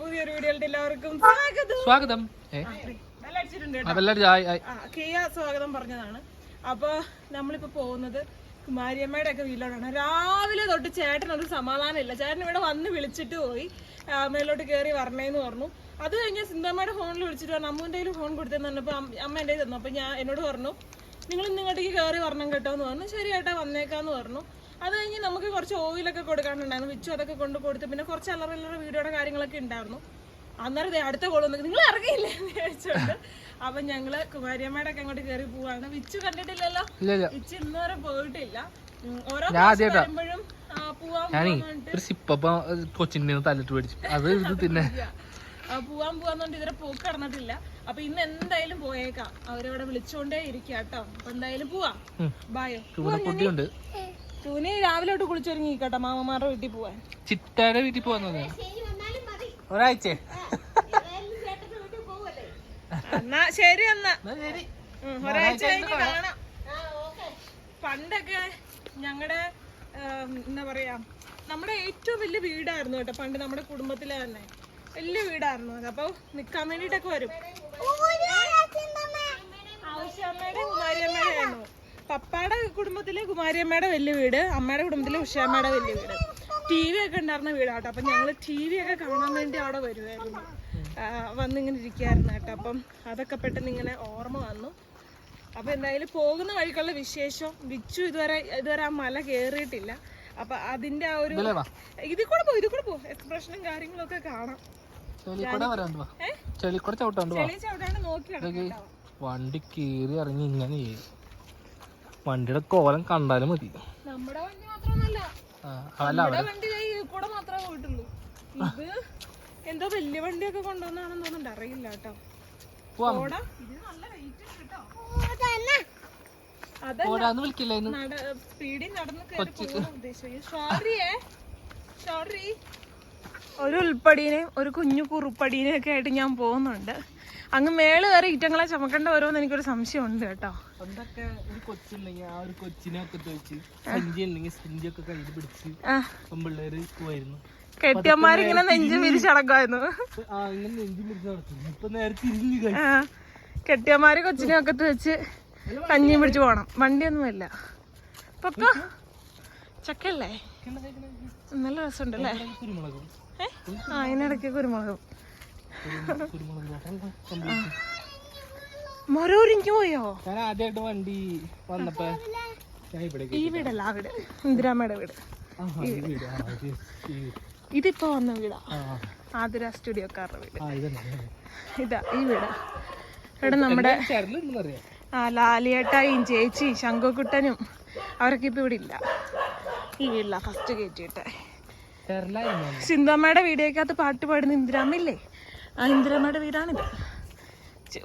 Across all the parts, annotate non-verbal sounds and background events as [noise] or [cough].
പുതിയൊരു വീഡിയോയിലേക്ക് എല്ലാവർക്കും സ്വാഗതം. സ്വാഗതം. കിയ പറഞ്ഞതാണ്. അപ്പൊ നമ്മളിപ്പോ പോകുന്നത് കുമാരിയമ്മയുടെ ഒക്കെ വീട്ടിലോട്ടാണ്. രാവിലെ തൊട്ട് ചേട്ടൻ ഒരു സമാധാനം ഇല്ല ചേട്ടൻ ഇവിടെ വന്ന് വിളിച്ചിട്ട് പോയി മേലോട്ട് കയറി വരണേന്ന് പറഞ്ഞു. അത് കഴിഞ്ഞ് സിന്ധമ്മയുടെ ഫോണിൽ വിളിച്ചിട്ട് പറഞ്ഞു അമ്മന്റെ കയ്യിൽ ഫോൺ കൊടുത്തെന്ന് പറഞ്ഞപ്പോൾ അമ്മ എന്റെ തന്നു. അപ്പൊ ഞാൻ എന്നോട് പറഞ്ഞു നിങ്ങൾ ഇന്ന് ഇങ്ങോട്ടേക്ക് കയറി വരണം കേട്ടോ എന്ന് പറഞ്ഞു. ശരി ഏട്ടാ വന്നേക്കാന്ന് പറഞ്ഞു. അത് കഴിഞ്ഞ് നമുക്ക് കുറച്ച് ഓയിലൊക്കെ കൊടുക്കാനുണ്ടായിരുന്നു. വിച്ചു അതൊക്കെ കൊണ്ട് കൊടുത്ത് പിന്നെ കുറച്ച് അല്ലറ വീഡിയോയുടെ കാര്യങ്ങളൊക്കെ ഉണ്ടായിരുന്നു. അന്നേരം അടുത്ത കോൾ വന്നു. നിങ്ങൾ ഇറങ്ങിയില്ലേ? എന്ന് ചോദിച്ചോണ്ട് അപ്പൊ ഞങ്ങൾ കുമാരിയമ്മയുടെ ഒക്കെ അങ്ങോട്ട് കയറി പോവാണ്. വിച്ചു കണ്ടിട്ടില്ലല്ലോ? വിച്ചു ഇന്ന് വരെ പോയിട്ടില്ല. ഓരോ. വരുമ്പോഴും ഞാനേ ഒരു സിപ്പപ്പ കൊച്ചിന്റെ തല്ലിട്ട് മേടിച്ചു അത് ഇത് പിന്നെ [laughs] പോവാൻ പോവാന്നോണ്ട് ഇതുവരെ പോക്ക് കടന്നിട്ടില്ല അപ്പൊ ഇന്ന് എന്തായാലും പോയേക്കാം. അവരവിടെ വിളിച്ചോണ്ടേ ഇരിക്കാട്ടോ. കേട്ടോ അപ്പൊ എന്തായാലും പോവാം. ബായോ സൂനി രാവിലെ തൊട്ട് കുളിച്ചൊരുങ്ങി കേട്ടോ മാമമാരുടെ വീട്ടിൽ പോവാൻ. ചിറ്റയുടെ വീട്ടിൽ പോവാൻ ഒരാഴ്ച. എന്നാ ശരി എന്നാ. എന്നാ ശരി. ഉം, ഒരാഴ്ച കഴിഞ്ഞ് കാണാം. പണ്ടൊക്കെ ഞങ്ങളുടെ എന്താ പറയാ നമ്മുടെ ഏറ്റവും വലിയ വീടായിരുന്നു കേട്ടോ പണ്ട് നമ്മുടെ കുടുംബത്തിലെ തന്നെ. വലിയ വീടായിരുന്നു അത്. അപ്പൊ നിക്കാൻ വേണ്ടിട്ടൊക്കെ വരും. ആവശ്യമ്മയുടെ കുമാരിയമ്മയുടെ ആയിരുന്നു. പപ്പായുടെ കുടുംബത്തിലെ കുമാരിയമ്മയുടെ വലിയ വീട് അമ്മയുടെ കുടുംബത്തിലെ ഉഷയമ്മയുടെ വലിയ വീട്. ടി വി ഒക്കെ ഉണ്ടായിരുന്ന വീടാട്ടോ. അപ്പൊ ഞങ്ങൾ ടി വി ഒക്കെ കാണാൻ വേണ്ടി അവിടെ വരുമായിരുന്നു വന്നിങ്ങനെ ഇരിക്കായിരുന്നു കേട്ടോ. അപ്പം അതൊക്കെ പെട്ടെന്ന് ഇങ്ങനെ ഓർമ്മ വന്നു. അപ്പൊ എന്തായാലും പോകുന്ന വഴിക്കുള്ള വിശേഷം വിച്ചു ഇതുവരെ ഇതുവരെ ആ മല കയറിയിട്ടില്ല അപ്പൊ അതിന്റെ ആ ഒരു ഇതിൽ കൂടെ പോ ഇതിൽ കൂടെ പോ. എക്സ്പ്രഷനും കാര്യങ്ങളും ഒക്കെ കാണാം. ചെളിക്കൂടെ ചവിട്ടാണ്ട് വണ്ടി കീറി ഇറങ്ങി ഇങ്ങനെ ചെയ്യും. വണ്ടിയുടെ കോലം കണ്ടാലും മതി. നമ്മുടെ വണ്ടി അവിടെ. കൂടെ മാത്രമേ പോയിട്ടുള്ളൂ. ഇത് എന്തോ വലിയ വണ്ടിയൊക്കെ കൊണ്ടുവന്നാണെന്ന് തോന്നുന്നുണ്ട്. അറിയില്ല കേട്ടോ. ഒരു ഉൾപ്പടീനെയും ഒരു കുഞ്ഞു കുറുപ്പടീനെയും ഒക്കെ ആയിട്ട് ഞാൻ പോകുന്നുണ്ട്. അങ്ങ് മേൾ കയറി ഇറ്റങ്ങളെ ചുമക്കേണ്ട വരുമെന്ന് എനിക്കൊരു സംശയം ഉണ്ട് കേട്ടോ. പണ്ടൊക്കെ ഒരു കൊച്ചുണ്ടെങ്കിൽ ആ ഒരു കൊച്ചിനെ ഒക്കെ വെച്ച് സഞ്ചി ഉണ്ടെങ്കിൽ സഞ്ചി ഒക്കെ കയ്യിൽ പിടിച്ച് ആ. പെമ്പിള്ളേര് പോയിരുന്നു. കെട്ടിയന്മാരിങ്ങനെ നെഞ്ചു പിരിച്ചടക്കായിരുന്നു കെട്ടിയന്മാര് കൊച്ചിനെ ഒക്കത്ത് വെച്ച് കഞ്ഞിയും പിടിച്ചു പോണം വണ്ടിയൊന്നുമില്ല. പൊക്കോ? ചക്കല്ലേ നല്ല രസമുണ്ടല്ലേ? ആ അതിനിടയ്ക്ക് കുരുമുളകും കുരു- കുരുമുളക് തോട്ടം complete. മൊരൂരിഞ്ഞു പോയോ ഞാൻ ആദ്യമായിട്ട് വണ്ടി വന്നപ്പോ ഈ വീടല്ല ആ വീട്. ഇന്ദിരാമ്മയുടെ വീട്. ഇതിപ്പോ വന്ന വീടാ. ആതിര സ്റ്റുഡിയോക്കാരുടെ വീട്. ഇതാ ഈ വീടാ. ഇവിടെ നമ്മുടെ ആ ലാലിയേട്ടായും ചേച്ചി ശങ്കുക്കുട്ടനും അവരൊക്കെ ഇപ്പൊ ഇവിടെ ഇല്ല. ഈ വീടില്ല ഫസ്റ്റ് കയറ്റിയിട്ടെ സിന്ധമ്മയുടെ വീഡിയോക്കകത്ത് പാട്ട് പാടുന്ന ഇന്ദിരാമ്മയില്ലേ? ആ ഇന്ദിരാമ്മയുടെ വീടാണിത്.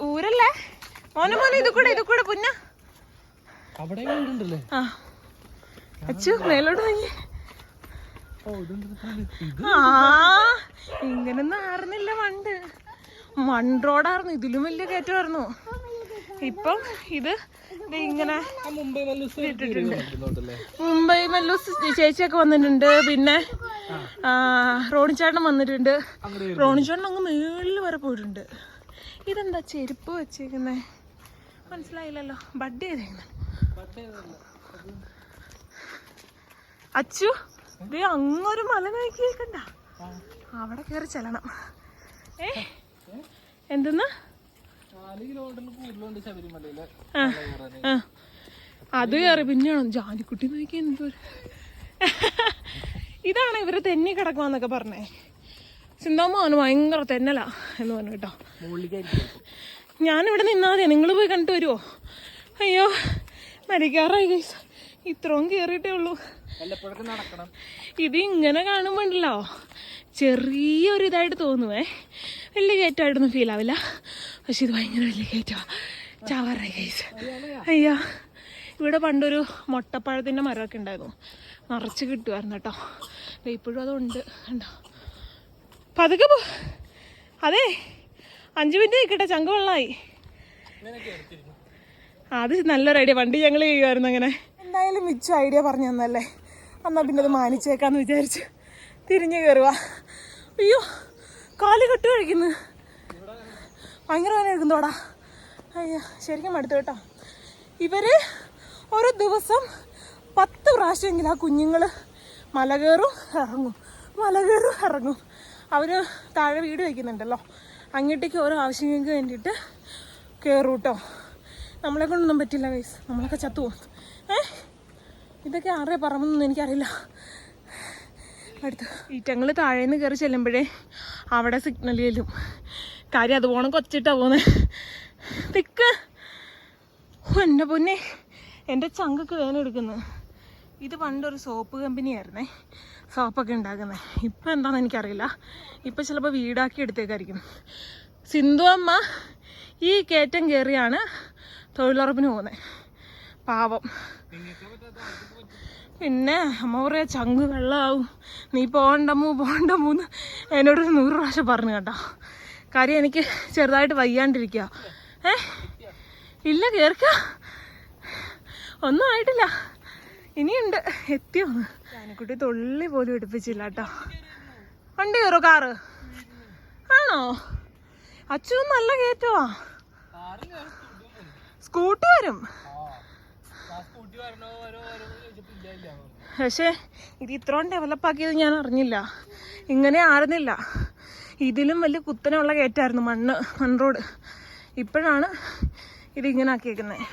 ഊരല്ലേ? മോനെ മോനെ ഇത് കൂടെ ഇത് കൂടെ പുന്ന. ആ. അച്ചു മേലോട്ട് നോക്കി ആ ഇങ്ങനൊന്നും ആയിരുന്നില്ല മൺ റോഡായിരുന്നു ഇതിലും വലിയ കയറ്റമായിരുന്നു. ഇപ്പം ഇത് ഇങ്ങനെ മുംബൈ മല്ലൂസ് ചേച്ചിയൊക്കെ വന്നിട്ടുണ്ട്. പിന്നെ റോണിച്ചേട്ടൻ വന്നിട്ടുണ്ട്. റോണി റോണിച്ചേട്ടൻ അങ്ങ് മേളിൽ വരെ പോയിട്ടുണ്ട്. ഇതെന്താ ചെരുപ്പ് വെച്ചേക്കുന്നേ? മനസ്സിലായില്ലല്ലോ. ബഡ് ചെയ്തേക്കുന്നത് അച്ചു ദേ അങ്ങൊരു മല നോക്കിയേക്കണ്ട. അവിടെ കയറി ചെല്ലണം. ഏ? എന്തെന്ന്? അത് കയറി പിന്നെയാണോ. ജാനിക്കുട്ടി നോക്കി എന്തോ ഇതാണ് ഇവർ തെന്നി കിടക്കുവാന്നൊക്കെ പറഞ്ഞേ. ചിന്താമ്മ ഭയങ്കര തെന്നലാ എന്ന് പറഞ്ഞു കേട്ടോ. ഞാനിവിടെ നിന്നാ മതി. നിങ്ങൾ പോയി കണ്ടിട്ട് വരുമോ അയ്യോ മരിക്കാറായി ഗൈസ് ഇത്രയും കയറിയിട്ടേ ഉള്ളൂ. ഇത് ഇങ്ങനെ കാണുമ്പോണ്ടല്ലോ. ചെറിയൊരു ഇതായിട്ട് തോന്നുവേ. വലിയ കയറ്റമായിട്ടൊന്നും ഫീൽ ആവില്ല. പക്ഷെ ഇത് ഭയങ്കര വലിയ കയറ്റമാണ് ചാവറ കേസ് അയ്യാ. ഇവിടെ പണ്ടൊരു മുട്ടപ്പഴത്തിന്റെ മരമൊക്കെ ഉണ്ടായിരുന്നു. നിറച്ച് കിട്ടുമായിരുന്നു കേട്ടോ. ഇപ്പോഴും അതുണ്ട്. കണ്ടോ? പതുക്കെ പോ. അതെ അഞ്ച് മിനിറ്റ് നിൽക്കട്ടെ ചങ്ക വെള്ളമായി. അത് നല്ലൊരു ഐഡിയ വണ്ടി ഞങ്ങൾ ചെയ്യുമായിരുന്നു അങ്ങനെ. എന്തായാലും മിച്ച ഐഡിയ പറഞ്ഞു തന്നല്ലേ അന്നാ പിന്നെ അത് മാനിച്ചേക്കാന്ന് വിചാരിച്ചു തിരിഞ്ഞു കയറുക അയ്യോ. കാൽ കെട്ട് കഴിക്കുന്നു. ഭയങ്കര വേദന എടുക്കുന്നോടാ അയ്യോ ശരിക്കും മടുത്തു കേട്ടോ. ഇവർ ഒരു ദിവസം പത്ത് പ്രാവശ്യമെങ്കിലും ആ കുഞ്ഞുങ്ങൾ മല കയറും ഇറങ്ങും. മല കയറും ഇറങ്ങും. അവർ താഴെ വീട് വയ്ക്കുന്നുണ്ടല്ലോ അങ്ങോട്ടേക്ക് ഓരോ ആവശ്യങ്ങൾക്ക് വേണ്ടിയിട്ട് കയറും കേട്ടോ. നമ്മളെ കൊണ്ടൊന്നും പറ്റില്ല വയസ്സ് നമ്മളൊക്കെ ചത്തു പോകും. ഏ? ഇതൊക്കെ ആരുടെ പറമ്പെന്നൊന്നും എനിക്കറിയില്ല. അടുത്ത്. ഈറ്റങ്ങൾ താഴേന്ന് കയറി ചെല്ലുമ്പോഴേ അവിടെ സിഗ്നൽ ചെല്ലും കാര്യം അതുപോലെ കൊച്ചിട്ടാ പോകുന്നത് തിക്ക് ഓ, എന്റെ പൊന്നെ. എന്റെ ചങ്കക്ക് വേദന എടുക്കുന്നു. ഇത് പണ്ടൊരു സോപ്പ് കമ്പനിയായിരുന്നേ. സോപ്പൊക്കെ ഉണ്ടാക്കുന്നത് ഇപ്പം എന്താണെന്ന് എനിക്കറിയില്ല. ഇപ്പം ചിലപ്പോൾ വീടാക്കി എടുത്തേക്കായിരിക്കും. സിന്ധു അമ്മ ഈ കയറ്റം കയറിയാണ് തൊഴിലുറപ്പിന് പോകുന്നത് പാവം. പിന്നെ അമ്മ പറയാ ചങ്ക് വെള്ളമാവും നീ പോകണ്ടമ്മു പോകണ്ടമ്മൂന്ന് എന്നോടൊരു നൂറ് പ്രാവശ്യം പറഞ്ഞു കേട്ടോ. കാര്യം എനിക്ക് ചെറുതായിട്ട് വയ്യാണ്ടിരിക്കുക ഏ? ഇല്ല കേൾക്ക ഒന്നും ആയിട്ടില്ല. ഇനിയുണ്ട്. എത്തിയോ ഞാനിക്കുട്ടി തൊള്ളി പോലും എടുപ്പിച്ചില്ല കേട്ടോ. വണ്ടി കയറോ കാറ്? ആണോ? അച്ഛൻ നല്ല കേറ്റോ കാറിൽ കയറി സ്കൂട്ടി വരും. സ്കൂട്ടി വരണോ പക്ഷേ ഇത് ഇത്രയും ഡെവലപ്പ് ആക്കിയത് ഞാൻ അറിഞ്ഞില്ല. ഇങ്ങനെ ആയിരുന്നില്ല. ഇതിലും വലിയ കുത്തനെയുള്ള കയറ്റായിരുന്നു മണ്ണ് മൺ റോഡ്. ഇപ്പോഴാണ് ഇതിങ്ങനെ ആക്കിയേക്കുന്നത്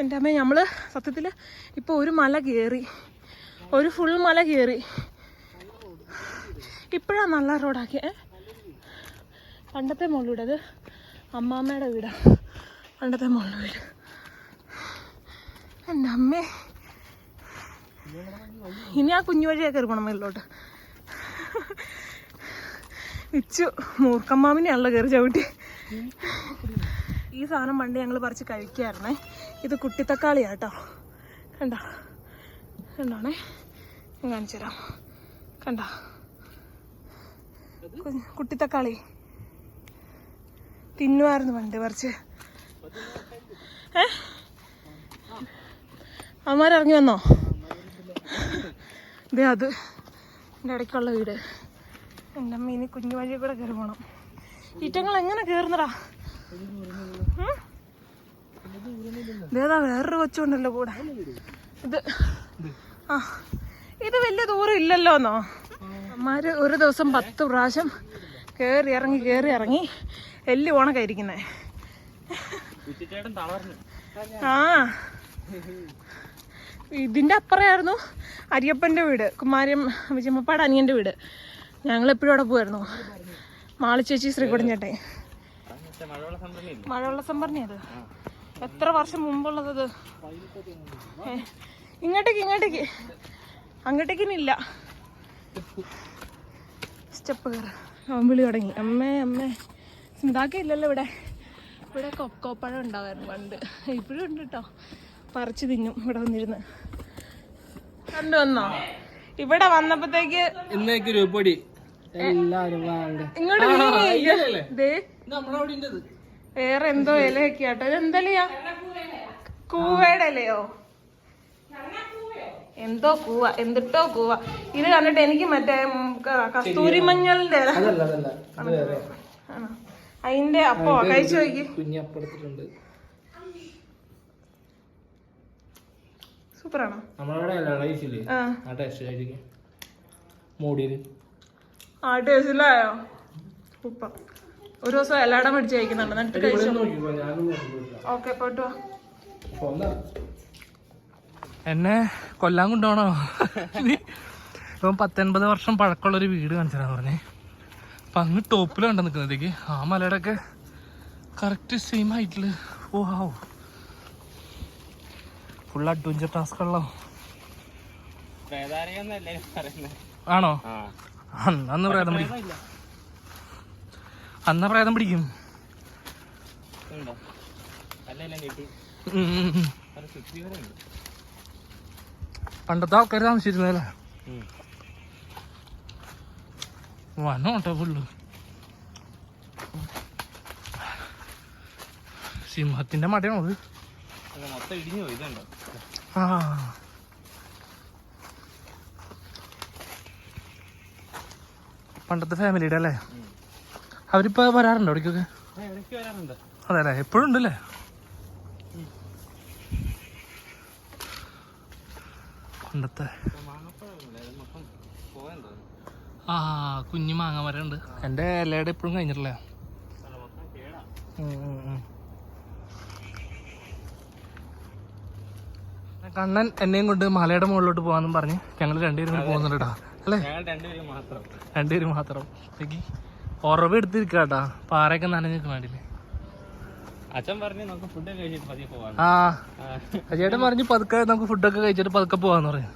എന്റെ അമ്മ നമ്മൾ സത്യത്തിൽ ഇപ്പോൾ ഒരു മല കയറി ഒരു ഫുൾ മല കയറി ഇപ്പോഴാണ് നല്ല റോഡാക്കിയത് പണ്ടത്തെ മുകളിലൂടെ അത് അമ്മാമ്മയുടെ വീടാണ് പണ്ടത്തെ മുകളിലൂടെ എന്റെ അമ്മേ ഇനി ആ കുഞ്ഞു വഴിയാ കയറി പോണം മേളിലോട്ട്. ഇച്ചു മൂർക്കമ്മാവിനെയാണല്ലോ കയറി ചവിട്ടി. ഈ സാധനം പണ്ട് ഞങ്ങൾ പറിച്ച് കഴിക്കായിരുന്നേ. ഇത് കേട്ടോ കണ്ട? കണ്ടാണേ? ഞാൻ കാണിച്ചു തരാം. കണ്ട? കുട്ടിത്തക്കാളി. തിന്നുമായിരുന്നു പണ്ട് പറിച്ച്. ഏ? അമ്മമാരിറങ്ങി വന്നോ? ദേ അത്. എന്റെ ഇടയ്ക്കുള്ള വീട്. എന്റെ അമ്മ ഇനി കുഞ്ഞു വഴി കൂടെ കയറി പോകണം ഈറ്റങ്ങൾ എങ്ങനെ കയറുന്നടാ? ഇതേതാ വേറൊരു കൊച്ചുണ്ടല്ലോ കൂടെ. ഇത്. ആ. ഇത് വലിയ ദൂരം ഇല്ലല്ലോ എന്നോ? അമ്മമാര് ഒരു ദിവസം പത്ത് പ്രാവശ്യം കയറി ഇറങ്ങി കയറി ഇറങ്ങി എല്ല് തളർന്നു. ആ. ഇതിന്റെ അപ്പുറമായിരുന്നു അരിയപ്പന്റെ വീട് കുമാരം വിജയമ്മപ്പാട് അനിയന്റെ വീട്. ഞങ്ങൾ എപ്പോഴും അവിടെ പോയിരുന്നു. മാളി ചേച്ചി ശ്രീകുടൻ ചേട്ടൻ മഴവെള്ള സംഭരണിയത് എത്ര വർഷം മുമ്പുള്ളത് അത് ഏ, ഇങ്ങോട്ടേക്ക് ഇങ്ങോട്ടേക്ക്. അങ്ങോട്ടേക്ക് ഇല്ല. സ്റ്റെപ്പ് കയറ. വിളി തുടങ്ങി. അമ്മേ അമ്മേ. സ്മിതാക്കില്ലല്ലോ ഇവിടെ. ഇവിടെ കൊക്കോപ്പഴം ഉണ്ടാവായിരുന്നു പണ്ട്. ഇപ്പോഴും ഉണ്ട് കേട്ടോ പറിച്ചു തിന്നും ഇവിടെ വന്നിരുന്ന്. കണ്ടുവന്നോ? ഇവിടെ വന്നപ്പോഴത്തേക്ക് ഇന്നേക്ക് രൂപടി എല്ലാരും വാങ്ങ ഇങ്ങോട്ട്. വേറെ എന്തോ ഇലയൊക്കെ ആട്ടോ ഇത് എന്തല്ലയാ? കൂവയുടെ ഇലയോ എന്തോ കൂവ. എന്തിട്ടോ കൂവ. ഇത് കണ്ടിട്ട് എനിക്ക് മറ്റേ കസ്തൂരി മഞ്ഞളിന്റെ അതിന്റെ അപ്പോ കഴിച്ചു നോക്കി. കുഞ്ഞപ്പടുത്തിട്ടുണ്ട്. സൂപ്പറാണോ? ആ. ടേസ്റ്റിലായോ ഒരു ദിവസം എല്ലാടം മേടിച്ച് കഴിക്കുന്നുണ്ട്. എന്നിട്ട് കഴിച്ചു? ഓക്കെ പോയിട്ട് എന്നെ കൊല്ലാൻ കൊണ്ടുപോണോ ഇപ്പം പത്തൊൻപത് വർഷം പഴക്കമുള്ള ഒരു വീട് കാണിച്ചതാ പറഞ്ഞേ. അപ്പൊ അങ്ങ് ടോപ്പിലാണ് നിൽക്കുന്നതേക്ക് ആ മലയുടെ ഒക്കെ കറക്റ്റ് സെയിം ആയിട്ടുള്ള oh have full adventure task ഉള്ളോ ആണോ? അന്ന് പ്രേതം പിടിക്കും. അന്ന പ്രേതം പിടിക്കും. പണ്ടത്തെ ആൾക്കാർ താമസിച്ചിരുന്നല്ലേ വനോട്ടോ ഫുള്ള്? സിംഹത്തിന്റെ മടയാണോ അത്? മൊത്തം ഇടിഞ്ഞു പോയി. ഇതുണ്ടോ? ആ. പണ്ടത്തെ ഫാമിലിയുടെ അല്ലേ? അവരിപ്പോ വരാറുണ്ടോ അവിടേക്കൊക്കെ? അതെ അല്ലേ എപ്പോഴും ഉണ്ടല്ലേ? പണ്ടത്തെ. ആ കുഞ്ഞു മാങ്ങ മരം ഉണ്ട് എന്റെ ഇലയുടെ എപ്പോഴും കഴിഞ്ഞിട്ടില്ല അല്ല മൊത്തം കേടാ കണ്ണൻ എന്നെയും കൊണ്ട് മലയുടെ മുകളിലോട്ട് പോകാന്നും പറഞ്ഞ് ഞങ്ങൾ രണ്ടുപേരും കൂടി പോകുന്നുണ്ട് കേട്ടോ അല്ലേ? ഞങ്ങൾ രണ്ടുപേരും മാത്രം. രണ്ടുപേരും മാത്രം. ശരിക്ക് ഉറവ് എടുത്തിരിക്കാട്ടാ പാറയൊക്കെ നനഞ്ഞിട്ട് വേണ്ടില്ലേ അച്ഛൻ പറഞ്ഞു നമുക്ക് കഴിച്ചിട്ട് ആ. പറഞ്ഞു പതുക്കെ നമുക്ക് ഫുഡൊക്കെ കഴിച്ചിട്ട് പതുക്കെ പോവാന്ന് പറഞ്ഞു.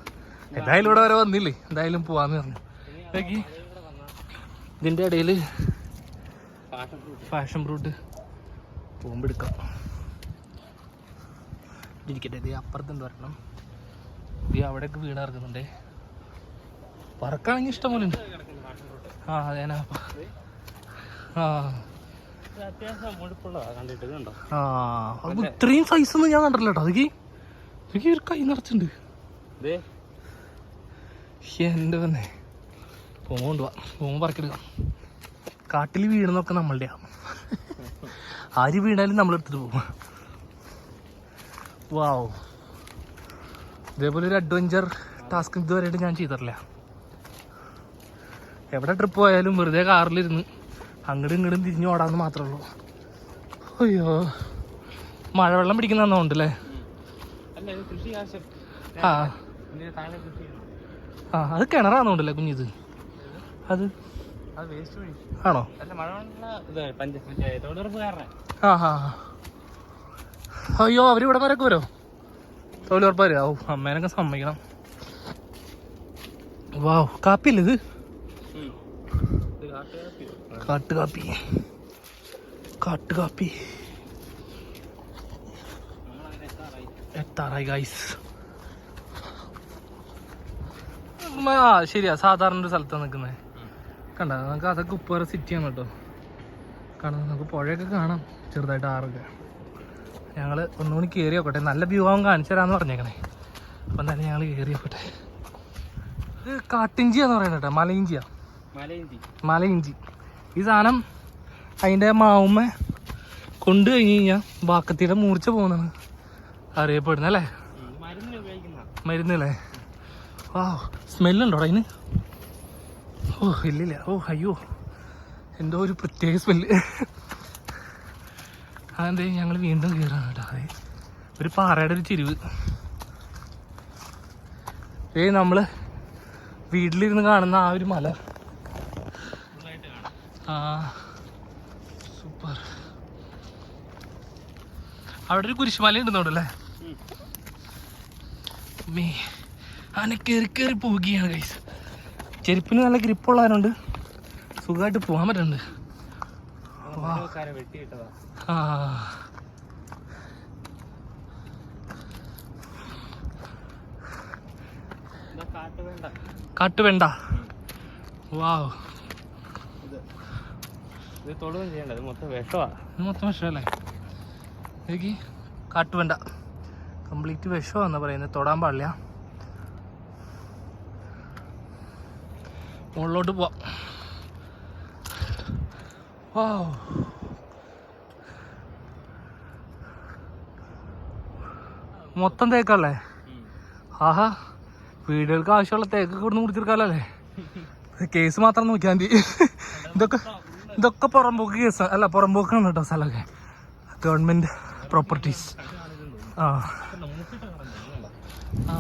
എന്തായാലും ഇവിടെ വരെ വന്നില്ലേ? എന്തായാലും പോവാന്ന് പറഞ്ഞു. ഇതിന്റെ ഇടയിൽ ഫാഷൻ ഫ്രൂട്ട് പോകുമ്പോ എടുക്കാം. ഇരിക്കട്ടെ. ഇത് അപ്പുറത്തുണ്ട് വരണം? ഇത് അവിടെയൊക്കെ വീട് ഇറക്കുന്നുണ്ട്. പറക്കാണെങ്കിൽ ഇഷ്ടം പോലെ ഉണ്ട്. ആ അതേനാ. ആ. ആ അത് ഇത്രയും സൈസ് ഒന്നും ഞാൻ കണ്ടില്ല കേട്ടോ അതൊക്കെ അതൊക്കെ ഒരു കൈ നിറച്ചുണ്ട് ദേ. എന്റെ തന്നെ പോകുമ്പോൾ കൊണ്ടുപോവാ പോകുമ്പോൾ പറക്കെടുക്കാം കാട്ടിൽ വീഴുന്നൊക്കെ നമ്മളുടെയാ. ആര് വീണാലും നമ്മളെടുത്തിട്ട് പോകും. വാവ് ഇതേപോലെ ഒരു അഡ്വഞ്ചർ ടാസ്ക് ഇതുവരെയായിട്ട് ഞാൻ ചെയ്തിട്ടില്ല. എവിടെ ട്രിപ്പ് പോയാലും വെറുതെ കാറിലിരുന്ന് അങ്ങോട്ടും ഇങ്ങോട്ടും തിരിഞ്ഞു ഓടാന്ന് മാത്രമേ ഉള്ളൂ. അയ്യോ. മഴവെള്ളം പിടിക്കുന്നതുകൊണ്ടല്ലേ അല്ല ആ. ആ അത് കിണറാന്നുണ്ടല്ലേ കുഞ്ഞിത്? അത് ആണോ? ആ ഹാ അയ്യോ അവർ ഇവിടെ വരൊക്കെ വരോ വരും ഓ അമ്മേനൊക്കെ സമ്മതിക്കണം. വാവ് കാപ്പിയല്ലേ ഇത്? ഇത് കാട്ടുകാപ്പി കാട്ടുകാപ്പി നമ്മളങ്ങനെ എത്താറായി എത്താറായി ഗൈസ് ആ ശരിയാ സാധാരണ ഒരു സ്ഥലത്താണ് നിൽക്കുന്നത് കണ്ട നമുക്ക് അതൊക്കെ ഉപ്പേറെ സിറ്റിയാണ് കേട്ടോ. കാണാം നമുക്ക് പുഴയൊക്കെ കാണാം ചെറുതായിട്ട് ആറൊക്കെ. ഞങ്ങൾ ഒന്നുകൂടി കയറി നോക്കട്ടെ നല്ല വ്യൂ ആവും കാണിച്ചു തരാമെന്ന് പറഞ്ഞേക്കണേ. അപ്പം തന്നെ ഞങ്ങൾ കയറി നോക്കട്ടെ ഇത് കാട്ടിഞ്ചിയാന്ന് പറയുന്നത് കേട്ടോ. മലയിഞ്ചിയാ. മലയിഞ്ചി. ഈ സാധനം അതിന്റെ മാവുമ്മ കൊണ്ട് കഴിഞ്ഞ് കഴിഞ്ഞാൽ ബാക്കത്തിയുടെ മൂർച്ച പോകുന്നതാണ്. അറിയപ്പെടുന്നത് അല്ലേ? മരുന്നല്ലേ ആ സ്മെല്ലുണ്ടോ അതിന്? ഓ ഇല്ലില്ല. ഓ അയ്യോ. എന്തോ ഒരു പ്രത്യേക സ്മെല്ല്. അതെന്തേ ഞങ്ങൾ വീണ്ടും കയറാണ് കേട്ടോ. അതെ. ഒരു പാറയുടെ ഒരു ചിരിവ്. ഏ നമ്മൾ വീട്ടിലിരുന്ന് കാണുന്ന ആ ഒരു മല. ആ സൂപ്പർ. അവിടെ ഒരു കുരിശുമല ഉണ്ടെന്നോണ്ടല്ലേ. മേ ആന കയറി കയറി പോവുകയാണ് കൈസ് ചെരുപ്പിന് നല്ല ഗ്രിപ്പ് ഗ്രിപ്പുള്ളവരുണ്ട് സുഖമായിട്ട് പോകാൻ പറ്റുന്നുണ്ട് ഓരോക്കാരെ വെട്ടിയിട്ടതാ ആ ഇതാ കാട്ട് വേണ്ട കാട്ടുവെണ്ട വാവ്. ഇത് ഇത് തൊടുകയും ചെയ്യണ്ട ഇത് മൊത്തം ഇത് മൊത്തം വിഷമല്ലേ എനിക്ക് കാട്ടുവെണ്ട കംപ്ലീറ്റ് വിഷമാണെന്നാ പറയുന്നത് തൊടാൻ പാടില്ല. മുകളിലോട്ട് പോവാം. വാവ് മൊത്തം തേക്കല്ലേ? ആഹാ. വീടുകൾക്ക് ആവശ്യമുള്ള തേക്ക് കൊടുന്ന് കുടിച്ചെടുക്കാമല്ലോ കേസ് മാത്രം നോക്കിയാൽ മതി. ഇതൊക്കെ ഇതൊക്കെ പുറമ്പോക്ക് കേസ്. അല്ല പുറമ്പോക്കാണ് കേട്ടോ സ്ഥലമൊക്കെ. ഗവൺമെന്റ് പ്രോപ്പർട്ടീസ് ആ. ആ.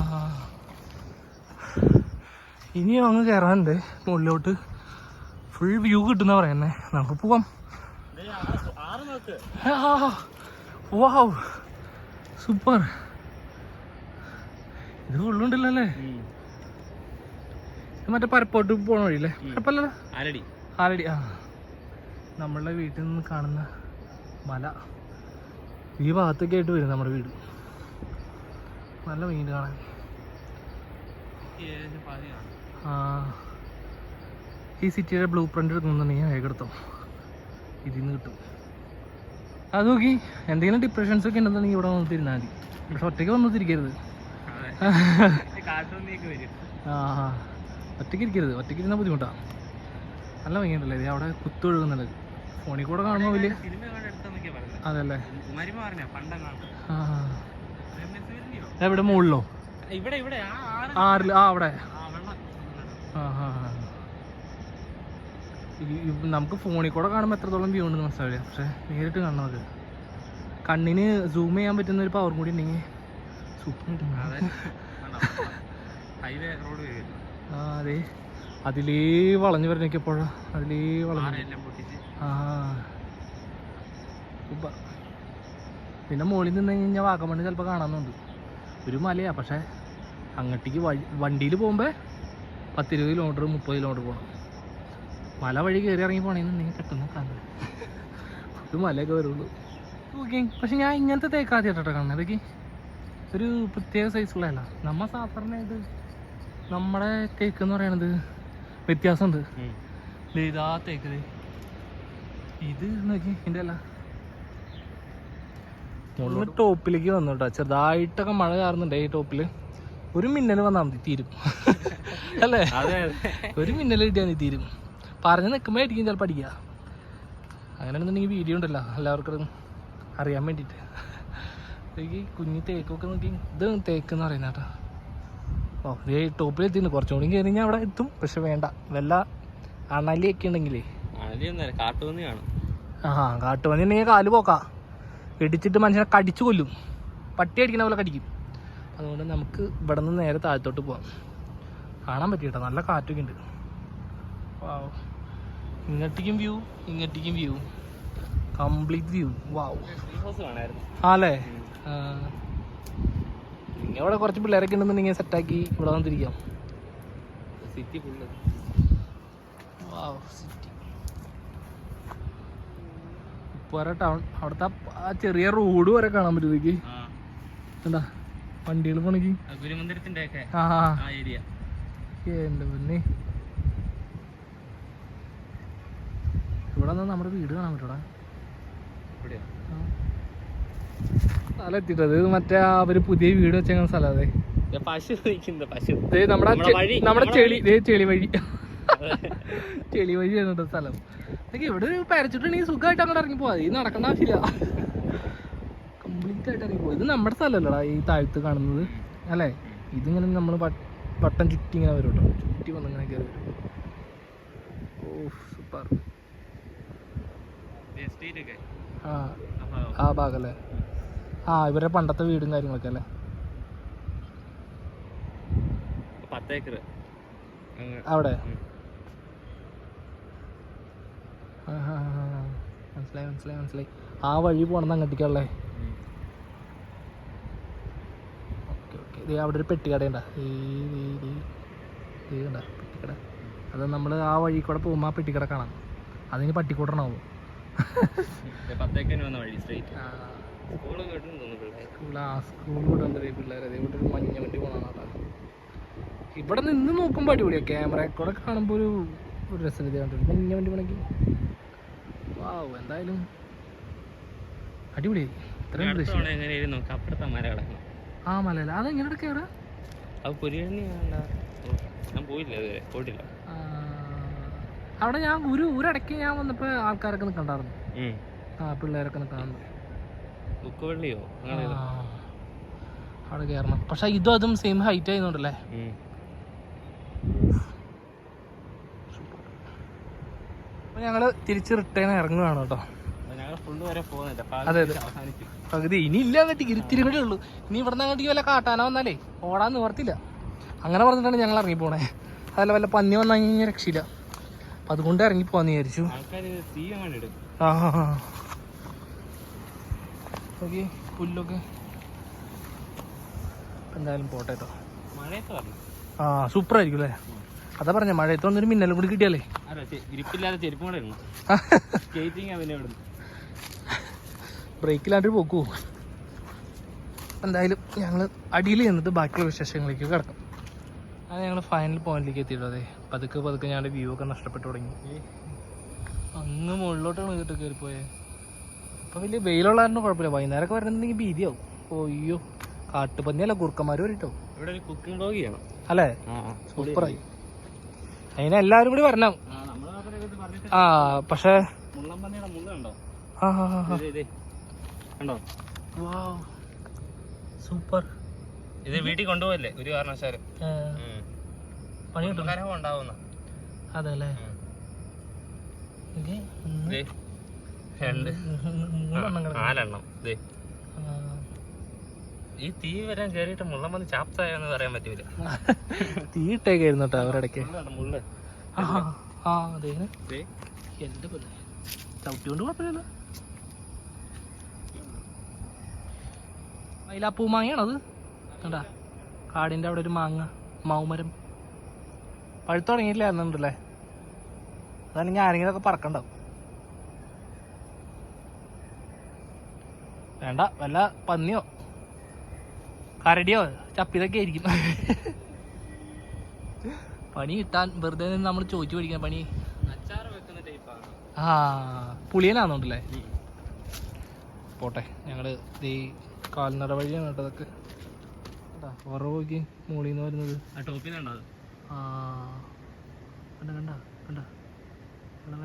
ഇനിയും അങ്ങ് കയറാനുണ്ട് മുകളിലോട്ട് ഫുൾ വ്യൂ കിട്ടുന്ന പറയുന്നേ. നമുക്ക് പോവാം. Wow super. ഇത് കൊള്ളുണ്ടല്ലേ മറ്റേ പരപ്പോട്ട് പോണ വഴിയല്ലേ? ആരടി? ആലടി ആ. നമ്മളുടെ വീട്ടിൽ നിന്ന് കാണുന്ന മല. ഈ ഭാഗത്തൊക്കെ ആയിട്ട് വരും നമ്മുടെ വീട്. നല്ല വീട് കാണാൻ. ആ. ഈ സിറ്റിയുടെ ബ്ലൂ പ്രിന്റ് എടുക്കുന്നുണ്ടെങ്കിൽ വേഗം ഇതിൽ നിന്ന് കിട്ടും. അത് നോക്കി. എന്തെങ്കിലും ഡിപ്രഷൻസ് ഒക്കെ ഉണ്ടെന്നുണ്ടെങ്കിൽ ഇവിടെ വന്ന് തിരുന്നാൽ മതി. പക്ഷെ ഒറ്റയ്ക്ക് വന്ന് തിരിക്കരുത്. ആ ഒറ്റയ്ക്ക് ഇരിക്കരുത്. ഒറ്റയ്ക്ക് ഇരുന്നാൽ ബുദ്ധിമുട്ടാണ് നല്ല ഭംഗിയുണ്ടല്ലേ ഇത്. അവിടെ കുത്തൊഴുകുന്നുണ്ട് ഫോണിൽ കൂടെ കാണുമ്പോൾ വലിയ അതല്ലേ. എവിടെ? മുകളിലോ? ഇവിടെ ആ അവിടെ ആ വെള്ളം ആ ആ ആ. ഈ- ഈ നമുക്ക് ഫോണിൽ കൂടെ കാണുമ്പോൾ എത്രത്തോളം വ്യൂ ഉണ്ടെന്ന് മനസ്സിലാവില്ല? പക്ഷേ നേരിട്ട് കാണണം അത്. കണ്ണിന് സൂം ചെയ്യാൻ പറ്റുന്ന ഒരു പവർ കൂടി ഉണ്ടെങ്കിൽ സൂപ്പറായിട്ട് കാണാം. ഹൈവേ [laughs] റോഡ് ആ അതെ. അതിലേ വളഞ്ഞു വരണപ്പോഴാ അതിലേ വളഞ്ഞു ആ. പിന്നെ മുകളിൽ നിന്ന് കഴിഞ്ഞാൽ വാഗമണ്ണ് ചിലപ്പോൾ കാണാമെന്നുണ്ട് ഒരു മലയാണ് പക്ഷേ അങ്ങോട്ടേക്ക് വണ്ടിയിൽ പോകുമ്പോൾ പത്തിരുപത് കിലോമീറ്റർ മുപ്പത് കിലോമീറ്റർ പോകണം മല വഴി കയറി ഇറങ്ങി പോകണമെന്നുണ്ടെങ്കിൽ പെട്ടെന്ന് കാണാം അത് മലയൊക്കെ വരുള്ളൂ. ഓക്കെ പക്ഷെ ഞാൻ ഇങ്ങനത്തെ തേക്ക് ആദ്യമായിട്ടോ കാണുന്നത്. ഇതൊക്കെ ഒരു പ്രത്യേക സൈസുള്ളതല്ല നമ്മ സാധാരണ ഇത് നമ്മുടെ തേക്ക് എന്ന് പറയണത് വ്യത്യാസമുണ്ട്. ഇതാ തേക്ക്. ഇത് നോക്കി ഇതിന്റെ അല്ല മുകളിൽ ടോപ്പിലേക്ക് വന്നു കേട്ടോ. ചെറുതായിട്ടൊക്കെ മഴ കയറുന്നുണ്ട് ഈ ടോപ്പിൽ. ഒരു മിന്നൽ വന്നാൽ മതി തീരും. [laughs] അല്ലേ? അതെ ഒരു മിന്നൽ കിട്ടിയാൽ മതി തീരും. പറഞ്ഞ് നിൽക്കുമ്പോൾ ആയിരിക്കും ചിലപ്പോൾ അടിക്കുക. അങ്ങനെയാണെന്നുണ്ടെങ്കിൽ വീഡിയോ ഉണ്ടല്ലോ എല്ലാവർക്കും അറിയാൻ വേണ്ടിയിട്ട്. ഈ കുഞ്ഞി തേക്കൊക്കെ നോക്കി ഇത് തേക്ക് എന്ന് പറയുന്ന കേട്ടോ. ഓ ഇതേ ടോപ്പിൽ എത്തിയിട്ടുണ്ട്. കുറച്ചും കൂടി കയറി കഴിഞ്ഞാൽ അവിടെ എത്തും. പക്ഷെ വേണ്ട വല്ല അണലിയൊക്കെ ഉണ്ടെങ്കിലേ. കാട്ടുപന്നി കാണും. ആ കാട്ടുപന്നി ഉണ്ടെങ്കിൽ കാൽ പോക്കാം. ഇടിച്ചിട്ട് മനുഷ്യനെ കടിച്ചു കൊല്ലും. പട്ടി അടിക്കുന്ന പോലെ കടിക്കും. അതുകൊണ്ട് നമുക്ക് ഇവിടെ നിന്ന് നേരെ താഴത്തോട്ട് പോവാം. കാണാൻ പറ്റി കേട്ടോ നല്ല കാറ്റൊക്കെ ഉണ്ട്. വാവ് ഇങ്ങോട്ടേക്കും വ്യൂ ഇങ്ങോട്ടേക്കും വ്യൂ കംപ്ലീറ്റ് വ്യൂ വാവ് ആല്ലേ നിങ്ങൾ ഇവിടെ കുറച്ച് പിള്ളേരൊക്കെ ഉണ്ടെന്നുണ്ടെങ്കിൽ സെറ്റാക്കി ഇവിടെ വന്നിരിക്കാം. സിറ്റി ഫുള്ള് വാവ് സിറ്റി ഉപ്പുവര ടൗൺ അവിടുത്തെ ആ- ചെറിയ റോഡ് വരെ കാണാൻ പറ്റും എന്താ? വണ്ടികൾ പോണെങ്കിൽ ആ ഗുരുമന്ദിരത്തിന്റെ ഒക്കെ ആ ഏരിയ എന്റെ പൊന്നെ. ഇവിടെ നിന്ന് നമ്മുടെ വീട് കാണാൻ പറ്റൂടാ. സ്ഥലം എത്തിട്ടത് മറ്റേ അവർ പുതിയ വീട് വെച്ചേക്കുന്ന സ്ഥലം പശു നമ്മുടെ നമ്മുടെ ചെളി ചെളി വഴി. ചെളി വഴി വരുന്നുണ്ട് സ്ഥലം. അതൊക്കെ ഇവിടെ ഒരു പരച്ചിട്ടുണ്ടെങ്കിൽ സുഖമായിട്ട് അങ്ങോട്ട് ഇറങ്ങി പോവാ. ഈ നടക്കേണ്ട ആവശ്യമില്ല. കംപ്ലീറ്റ് ആയിട്ട് ഇറങ്ങി പോവാ. ഇത് നമ്മുടെ സ്ഥലമല്ലടാ ഈ താഴ്ത്ത് കാണുന്നത്. അല്ലേ? ഇതിങ്ങനെ നമ്മൾ വട്ടം ചുറ്റി ഇങ്ങനെ വരും കേട്ടോ. ചുറ്റി വന്നിങ്ങനെ കയറി വരും. ഓ സൂപ്പർ ആ. ഭാഗം ആ ഭാഗല്ലേ? ആ ഇവരുടെ പണ്ടത്തെ വീടും കാര്യങ്ങളൊക്കെ അല്ലേ? പത്തേക്കർ അവിടെ. മനസ്സിലായി മനസ്സിലായി മനസ്സിലായി. ആ വഴി പോകണം അങ്ങോട്ടേക്കല്ലേ ഓക്കെ ഓക്കെ. ഇത് അവിടെ ഒരു പെട്ടിക്കടയുണ്ട. ഈ കണ്ട? പെട്ടിക്കട. അത് നമ്മൾ ആ വഴി കൂടെ പോകുമ്പോൾ ആ പെട്ടിക്കട കാണാം. അതിന് പട്ടിക്കൂട്ടണാവും ഇവിടെ നിന്ന് നോക്കുമ്പോൾ അടിപൊളിയാ. ക്യാമറ കൂടെ കാണുമ്പോൾ ഒരു ഒരു രസം ഇത് കണ്ടിട്ട് മഞ്ഞ വണ്ടി പോണെങ്കിൽ വാവ് എന്തായാലും അടിപൊളി. ഇത്രയും ദൃശ്യം ആ മലയല്ല? അതെങ്ങനെ കയറാ? അത് ഞാൻ പോയില്ല ഇതുവരെ. പോയിട്ടില്ല. ആ, അവിടെ ഞാൻ ഒരു ഒരിടയ്ക്ക് ഞാൻ വന്നപ്പോ ആൾക്കാരൊക്കെ നിൽക്കണ്ടായിരുന്നു ആ പിള്ളേരൊക്കെ നിൽക്കാറുണ്ട് അവിടെ കയറണം പക്ഷെ ഇതും അതും സെയിം ഹൈറ്റ് ആയതുകൊണ്ടല്ലേ? അപ്പൊ ഞങ്ങൾ തിരിച്ച് റിട്ടേൺ ഇറങ്ങുകയാണ് കേട്ടോ. അതെ, അതെ. പകുതി ഇനി ഇല്ല അങ്ങോട്ടേക്ക് ഇത്തിരി കൂടെ ഉള്ളൂ. ഇനി ഇവിടെ നിന്ന് അങ്ങോട്ടേക്ക് വല്ല കാട്ടാന വന്നാലേ ഓടാൻ നിവർത്തില്ല അങ്ങനെ പറഞ്ഞിട്ടാണ് ഞങ്ങൾ ഇറങ്ങി പോണേ. അതല്ല വല്ല പന്നി വന്നാൽ രക്ഷയില്ല. അപ്പം അതുകൊണ്ട് ഇറങ്ങി പോവാന്ന് വിചാരിച്ചു. ആ ഓക്കെ പുല്ലൊക്കെ. എന്തായാലും പോട്ടെ കേട്ടോ ആ സൂപ്പർ ആയിരിക്കും അല്ലേ അതാ പറഞ്ഞ മഴയത്ത് വന്നൊരു മിന്നലും കൂടി കിട്ടിയാലേ. അതെ ഗ്രിപ്പില്ലാതെ ചെരുപ്പും കൂടെ ഇടണം. സ്കേറ്റിങ് പിന്നെ ഇടുന്നു ബ്രേക്കിലാണ്ട് പോക്കൂ. എന്തായാലും ഞങ്ങൾ അടിയിൽ ചെന്നിട്ട് ബാക്കിയുള്ള വിശേഷങ്ങളിലേക്ക് കിടക്കും. അത് ഞങ്ങൾ ഫൈനൽ പോയിന്റിലേക്ക് എത്തിയിട്ടുള്ളത് അതെ പതുക്കെ പതുക്കെ ഞങ്ങളുടെ വ്യൂ ഒക്കെ നഷ്ടപ്പെട്ടു തുടങ്ങി. അങ്ങ് മുകളിലോട്ടാണ് കേട്ടോ കയറിപ്പോയത് അപ്പം വലിയ വെയിലുള്ള കാരണം കുഴപ്പമില്ല. വൈകുന്നേരമൊക്കെ വരണമെന്നുണ്ടെങ്കിൽ ഭീതിയാവും. ഓ അയ്യോ കാട്ടുപന്നിയല്ല കുറുക്കന്മാർ വരിട്ടോ. ഇവിടെ കുക്കിംഗ് ബ്ലോഗ് ചെയ്യണം. അല്ലേ? സൂപ്പറായി. അതിന് എല്ലാവരും കൂടി വരണം. ആ പക്ഷേ സൂപ്പർ. ഇത് വീട്ടിൽ കൊണ്ടുപോകല്ലേ ഒരു കാരണവശാലും. പണി കിട്ടും. ഉണ്ടാവുന്ന. അതെ അല്ലേ നാലെണ്ണം. ഈ തീ വരാൻ കേറിയിട്ട് മുള്ളം വന്ന് ചാപ്സായെന്ന് പറയാൻ പറ്റൂല. തീട്ടേക്കായിരുന്നു കേട്ടോ അവരിടയ്ക്ക് മുള്ള്. ആ അതെ. എന്റെ കുഴപ്പമില്ലല്ലോ. മയിലാപ്പൂ മാങ്ങയാണത് കണ്ടാ? കാടിന്റെ അവിടെ ഒരു മാങ്ങ മൗമരം. പഴുത്തു തുടങ്ങിയിട്ടില്ല എന്നുണ്ടല്ലേ അതാണെങ്കിൽ ആരെങ്കിലും ഒക്കെ പറക്കണ്ടാവും. വേണ്ട വല്ല പന്നിയോ? കരടിയോ? ചപ്പിതൊക്കെ ആയിരിക്കും. പണി കിട്ടാൻ വെറുതെ നമ്മൾ ചോദിച്ചു പഠിക്കാൻ പണി. ആ പുളിയനാന്നുണ്ടല്ലേ? പോട്ടെ ഞങ്ങൾ ഈ കാൽനട വഴിയാണ് കേട്ടോ അതൊക്കെ മുകളിൽ നിന്ന് വരുന്നത്. ആ ടോപ്പിൽ നിന്നുണ്ടോ ആ കണ്ട കണ്ട കണ്ട? വെള്ളം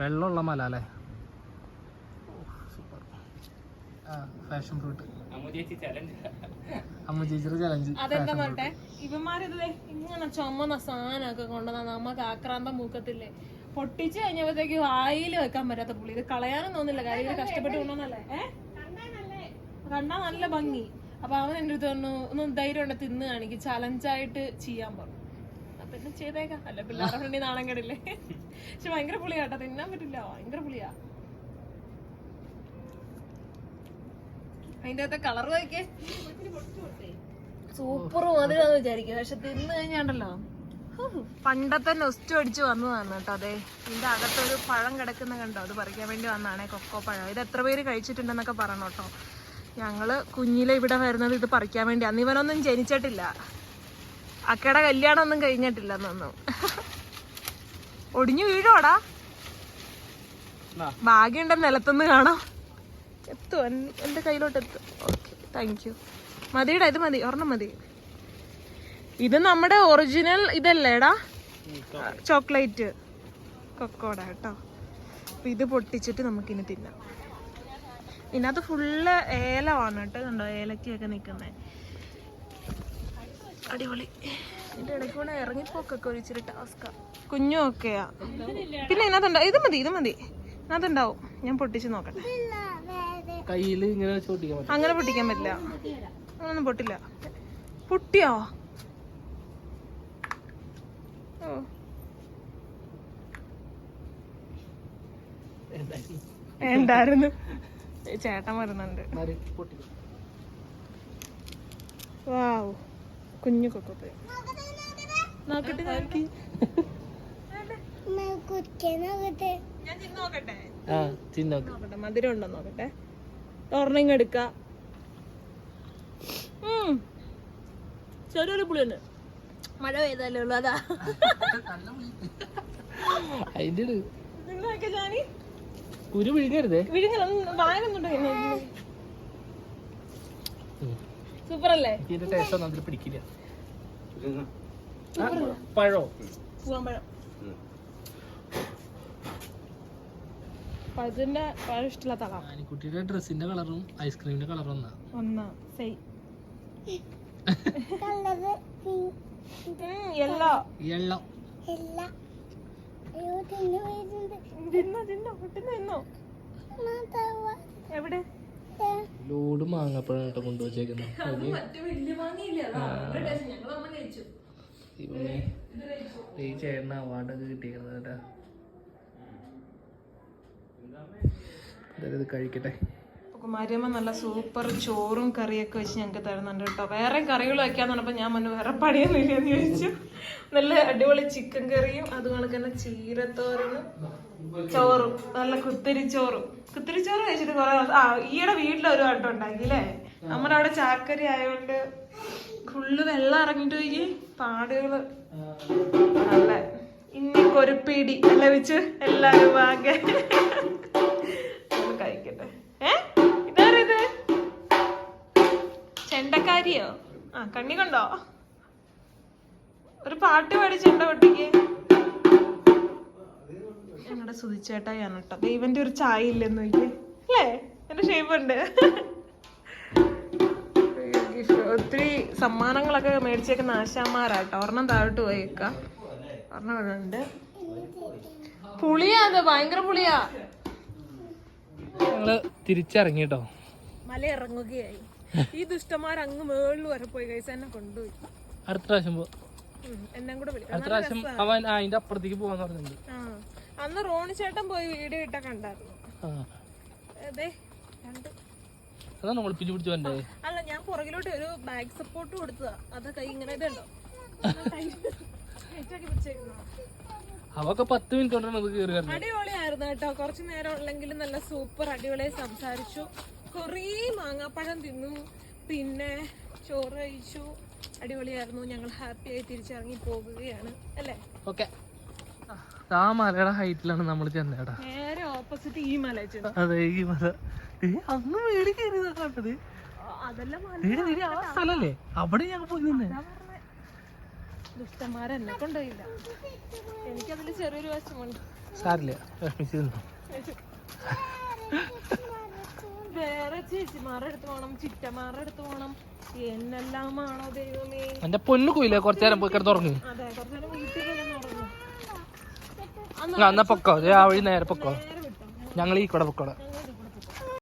വെള്ളമുള്ള മല അല്ലേ? സൂപ്പർ ആ ഫാഷൻ ഫ്രൂട്ട് അമ്മ ചേച്ചിയുടെ ചലഞ്ച് അതെന്താ പറഞ്ഞെ ഇവന്മാരിത് ദേ ഇങ്ങനെ ചുമന്ന സാധനമൊക്കെ കൊണ്ടുവന്നാ നമുക്ക് ആക്രാന്തം മൂക്കത്തില്ലേ? പൊട്ടിച്ച് കഴിഞ്ഞപ്പോഴത്തേക്ക് വായിൽ വെക്കാൻ പറ്റാത്ത പുള്ളി. ഇത് കളയാനും തോന്നില്ല. കാര്യം കഷ്ടപ്പെട്ട് കൊണ്ടുവന്നല്ലേ? ഏ? കണ്ടാ നല്ല ഭംഗി. അപ്പൊ അവൻ എന്റെ അടുത്ത് പറഞ്ഞു ഒന്ന് ധൈര്യം ഉണ്ട് തിന്ന് കാണിക്ക് ചലഞ്ചായിട്ട് ചെയ്യാൻ പറഞ്ഞു. അപ്പൊ ചെയ്തേക്കാം. അല്ല പിള്ളേരുടെ ഫ്രണ്ടിൽ നാണം കേടില്ലേ? പക്ഷെ ഭയങ്കര പുളിയാ കേട്ടോ തിന്നാൻ പറ്റില്ല. ഭയങ്കര പുളിയാ. അതിന്റെ അകത്തെ കളർ നോക്കിയേ. സൂപ്പർ മധുരാന്ന് വിചാരിക്കും പക്ഷെ തിന്നു കഴിഞ്ഞാണ്ടല്ലോ. പണ്ടത്തെ നൊസ്റ്റു അടിച്ച് വന്നതാണ് കേട്ടോ അതെ. ഇതിന്റെ അകത്തൊരു പഴം കിടക്കുന്ന കണ്ടോ? അത് പറിക്കാൻ വേണ്ടി വന്നതാണേ കൊക്കോ പഴം. ഇത് എത്ര പേര് കഴിച്ചിട്ടുണ്ടെന്നൊക്കെ പറഞ്ഞു കേട്ടോ. ഞങ്ങൾ കുഞ്ഞിലെ ഇവിടെ വരുന്നത് ഇത് പറിക്കാൻ വേണ്ടി അന്ന് ഇവനൊന്നും ജനിച്ചിട്ടില്ല. അക്കയുടെ കല്യാണം ഒന്നും കഴിഞ്ഞിട്ടില്ല എന്നൊന്നും ഒടിഞ്ഞു വീഴോടാ. ഭാഗ്യണ്ട നിലത്തുനിന്ന് കാണാം. എത്തും? എൻ- എന്റെ കയ്യിലോട്ട് എത്തും? ഓക്കെ താങ്ക് യു മതിയുടെ ഇത് മതി. ഒരെണ്ണം മതി. ഇത് നമ്മുടെ ഒറിജിനൽ ഇതല്ലേടാ? ചോക്ലേറ്റ്. കൊക്കോട കേട്ടോ. അപ്പൊ ഇത് പൊട്ടിച്ചിട്ട് നമുക്കിനി തിന്നാം. ഇതിനകത്ത് ഫുള്ള് ഏലമാണ് കേട്ടോ കണ്ടോ? ഏലക്കൊക്കെ നിൽക്കുന്നത് അടിപൊളി. ഇതിന്റെ ഇടയ്ക്ക് കൂടെ ഇറങ്ങിപ്പോക്കൊക്കെ ഒരു ഇച്ചിരി ടാസ്കാ കുഞ്ഞും ഒക്കെയാ. പിന്നെ ഇതിനകത്തുണ്ടോ? ഇത് മതി ഇത് മതി. ഇതിനകത്തുണ്ടാവും. ഞാൻ പൊട്ടിച്ച് നോക്കട്ടെ. കയ്യിൽ ഇങ്ങനെ അങ്ങനെ പൊട്ടിക്കാൻ പറ്റില്ല. അങ്ങനൊന്നും പൊട്ടില്ല. പൊട്ടിയോ? ഓ. വേണ്ടായിരുന്നു ചേട്ടൻ വരുന്നുണ്ട്. വാവ്. കുഞ്ഞു കൊക്കോപ്പയ നോക്കട്ടെ നോക്കി. നോക്കട്ടെ മധുരം ഉണ്ടോ നോക്കട്ടെ? ടോർണിങ് എടുക്ക. ചെറിയൊരു പുളിയുണ്ട്. മഴ പെയ്താലേ ഉള്ളു അതാ. അതിന്റെ ഇട്. നിങ്ങളൊക്കെ ജാനി? കുരു വിഴുങ്ങരുതേ. സൂപ്പർ അല്ലേ ഇതിന്റെ ടേസ്റ്റ് ഒന്നും അതിൽ പിടിക്കില്ല. പഴോ? പഴത്തിന്റെ പഴം. ഇഷ്ടമില്ലാത്ത ആനിക്കുട്ടിയുടെ ഡ്രസ്സിന്റെ കളറും ഐസ്ക്രീമിന്റെ കളറും ഒന്നാ. ഒന്നാ സെയ്. [laughs] യെല്ലോ എള്ളം തിന്നോ തിന്നോ പെട്ടെന്ന് തിന്നോ. എവിടെ? ലോഡ് മാങ്ങപ്പഴം കേട്ടോ കൊണ്ടുവച്ചേക്കുന്നത് ഈ ചേട്ടന് അവാർഡൊക്കെ കിട്ടിയിരുന്നത് കേട്ടാ. എന്തായാലും ഇത് കഴിക്കട്ടെ. കുമാരിയമ്മ നല്ല സൂപ്പർ ചോറും കറിയൊക്കെ വെച്ച് ഞങ്ങൾക്ക് തരുന്നുണ്ട് കേട്ടോ. വേറെ കറികൾ വയ്ക്കാന്ന് പറഞ്ഞപ്പോൾ ഞാൻ മുന്നേ വേറെ പണിയൊന്നും ഇല്ലെന്ന് ചോദിച്ചു. നല്ല അടിപൊളി ചിക്കൻ കറിയും അതുപോലെ തന്നെ ചീരത്തോരനും ചോറും നല്ല കുത്തിരി ചോറും. കുത്തിരി ചോറ് കഴിച്ചിട്ട് കുറെ ആ ഈയുടെ വീട്ടിൽ ഒരു വട്ടം ഉണ്ടാക്കി അല്ലേ? നമ്മുടെ അവിടെ ചാക്കരി ആയതുകൊണ്ട് ഫുള്ള് വെള്ളം ഇറങ്ങിട്ട് പോയി പാടുകൾ. നല്ല ഇനി കൊരുപ്പീടി അല്ല വെച്ച്? എല്ലാരും വാങ്ങ. കഴിക്കട്ടെ. ഏ? ചെണ്ടക്കാരിയോ? ആ കണ്ണി കണ്ടോ ഒരു പാട്ട് പാടി ചെണ്ട പൊട്ടിക്ക് സുതിച്ചേട്ടായാണ് കേട്ടോ ദൈവന്റെ ഒരു ചായ ഇല്ലെന്ന് നോക്കിയേ. അല്ലേ? എന്റെ ഷേപ്പ് ഉണ്ട്. ഒത്തിരി സമ്മാനങ്ങളൊക്കെ മേടിച്ചേക്കുന്ന ആശാന്മാരാട്ടോ. ഒരെണ്ണം താഴോട്ട് പോയേക്ക. ഒരെണ്ണം ഇവിടെ ഉണ്ട്. പുളിയാ അത് ഭയങ്കര പുളിയാ. ഞങ്ങൾ തിരിച്ചിറങ്ങി കേട്ടോ. മല ഇറങ്ങുകയായി ഈ ദുഷ്ടന്മാർ അങ്ങ് മേളിൽ വരെ പോയി. കഴിച്ച എന്നെ കൊണ്ടുപോയി. അടുത്ത പ്രാവശ്യം പോ. എന്നെ കൂടെ വിളിക്കാം അടുത്ത പ്രാവശ്യം അവൻ അതിന്റെ അപ്പുറത്തേക്ക് പോവാന്ന് പറഞ്ഞിട്ടുണ്ട്. അന്ന് റോണി ചേട്ടൻ പോയി വീഡിയോ ഇട്ട കണ്ടായിരുന്നു. അതെ രണ്ട്. അതാണ് ഒളിപ്പിച്ച് പിടിച്ചു വന്നെ അല്ല ഞാൻ പുറകിലോട്ട് ഒരു ബാക്ക് സപ്പോർട്ട് കൊടുത്തതാ. അത് കൈ ഇങ്ങനെ ഇതുണ്ടോ. അവൊക്കെ പത്ത് മിനിറ്റ് കൊണ്ടാണ് അത് കയറി അടിപൊളിയായിരുന്നു കേട്ടോ. കുറച്ച് നേരം ഉള്ളെങ്കിലും നല്ല സൂപ്പർ അടിപൊളിയായി സംസാരിച്ചു. കുറേ മാങ്ങാപ്പഴം തിന്നു. പിന്നെ ചോറ് കഴിച്ചു. അടിപൊളിയായിരുന്നു. ഞങ്ങൾ ഹാപ്പി ആയി തിരിച്ചിറങ്ങി പോകുകയാണ് അല്ലേ? ഓക്കെ. ആ മലയുടെ ഹൈറ്റിലാണ് നമ്മൾ ചെന്നേടാ. നേരെ ഓപ്പോസിറ്റ് ഈ മല അതെ ഈ മല. ഏ, അങ്ങ് മേളിൽ കയറിയതാ കണ്ടത്. അതെല്ലാം മല. നേരെ നേരെ ആ സ്ഥലല്ലേ? അവിടെ ഞങ്ങൾ പോയി നിന്നേ. ദുഷ്ടന്മാരെന്നെ കൊണ്ടുപോയില്ല. എനിക്കതിൽ ചെറിയൊരു വശമുണ്ട് സാറില്ല വിഷമിച്ച് നിന്നു വേറെ ചേച്ചിമാരുടെ അടുത്ത് പോകണം ചിറ്റമാരുടെ അടുത്ത് എന്നെല്ലാമാണോ ദൈവമേ? എന്റെ പൊന്നു കുയില്ലേ കുറച്ചു നേരം പോയി കിടന്ന് ഉറങ്ങി. അതെ കുറച്ചു നേരം വീട്ടിൽ കിടന്ന് ഉറങ്ങും. എന്നാ പൊക്കോ ആ വഴി നേരെ പൊക്കോ. ഞങ്ങൾ ഈ കൂടെ പൊക്കോടെ